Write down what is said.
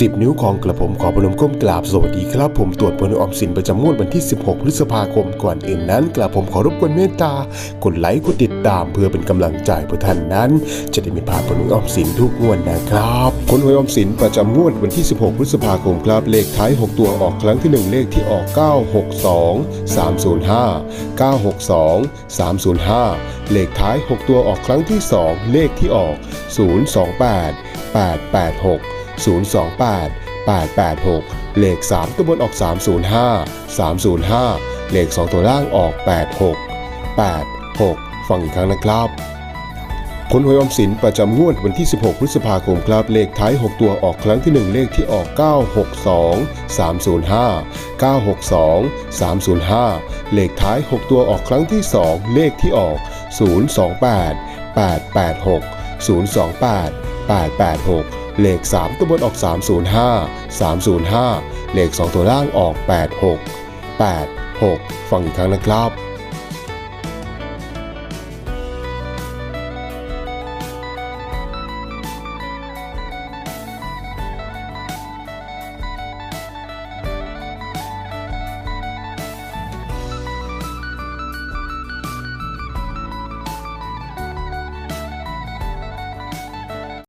10 นิ้วของกระผมขอพนมก้มกราบสวัสดีครับ ผมตรวจผลออมสินประจำงวดวันที่ 16 พฤษภาคมก่อนอื่นนั้นกระผมขอรบกวนเมตตากดไลค์กดติดตามเพื่อเป็นกำลังใจเพื่อท่านนั้น จะได้ไม่พลาดผลออมสินทุกงวดนะครับผลหวยออมสินประจำงวดวันที่ 16 พฤษภาคมครับเลขท้าย 6 ตัวออกครั้งที่ 1 เลขที่ออก 962 305 962 305 เลขท้าย 6 ตัวออกครั้งที่ 2 เลขที่ออก 028 886 028 886 เลข 3 ตัวบนออก 305 305 เลข 2 ตัวล่างออก 86 86 ฟังอีกครั้งนะครับ ผลหวยอมสินประจำงวดวันที่ 16 พฤษภาคมครับเลขท้าย 6 ตัวออกครั้งที่ 1 เลขที่ออก 962 305 962 305 เลขท้าย 6 ตัวออกครั้งที่ 2 เลขที่ออก 028 886 028 886 เลข 3 ตัวบนออก 305 305 เลข 2 ตัวล่างออก 86 86 ฟังอีกครั้งนะครับ